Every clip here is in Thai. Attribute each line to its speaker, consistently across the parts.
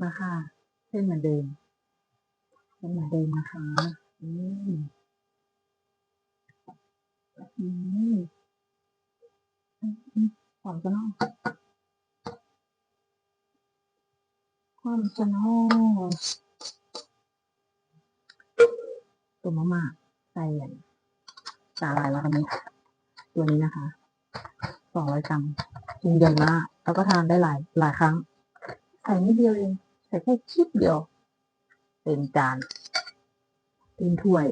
Speaker 1: มาค่ะ เส้นเหมือนเดิมเส้นเหมือนเดิมนะคะอืมอืมอืมอืมหอมจะนอกความจะนอกตัวมะม่าใส่อันสาหร่ายแล้วกันนี้ตัวนี้นะคะสองร้อยกรัมกินใหญ่มากแล้วก็ทานได้หลายหลายครั้งใส่นิดเดียวเอง ใส่แค่ชิดเดียว เป็นจานเป็นถ้วย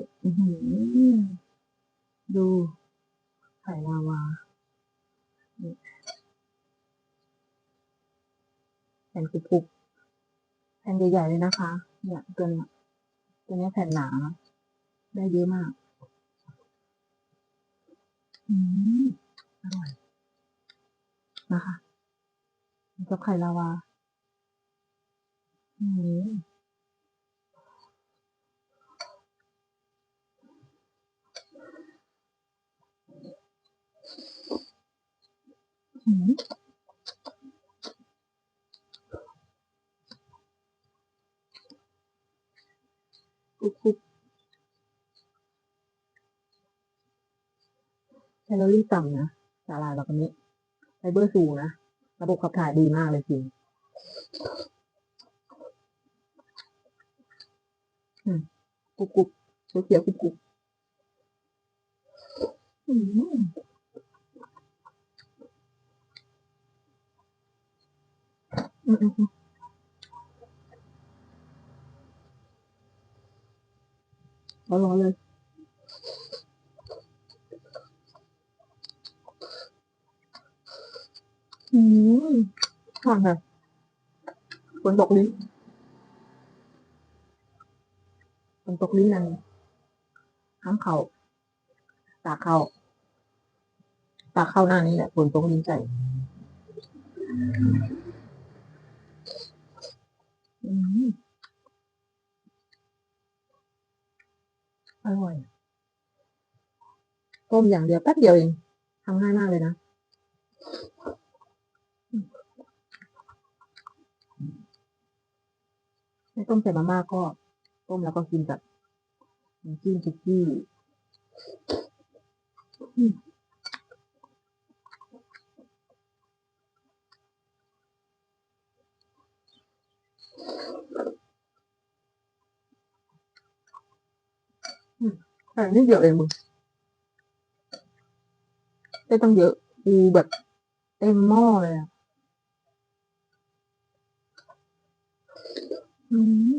Speaker 1: ดูไข่ลาวาแผ่นกรุบๆแผ่นใหญ่ๆเลยนะคะ เนี่ยตัวเนี้ยตัวเนี้ยแผ่นหนา ได้เยอะมาก อืมอร่อยนะคะกับไข่ลาวา กรุบกรุบแคลอรี่ต่ำนะสาหร่ายแบบนี้ไฟเบอร์สูงนะ ระบบขับถ่ายดีมากเลยจริง อืม กรุบกรุบเขียวกรุบกรุบอืมอืมอืมอืมร้อนๆเลยอืมค่ะค่ะฝนตกลิ้น ฝนตกลิ้นนั่นข้างเขาตากเข้าตากเข้าหน้านี้แหละฝนตกลิ้นใจอืมอร่อยต้มอย่างเดียวแป๊บเดียวเองทำง่ายมากเลยนะไม่ต้มใส่มาม่าก็ ต้มแล้วก็กินกับจิ้มซุกี้อืมอืมแต่นี่เดียวเองมึงได้ต้องเยอะกูแบบเต็มหม้อเลยอะ อืม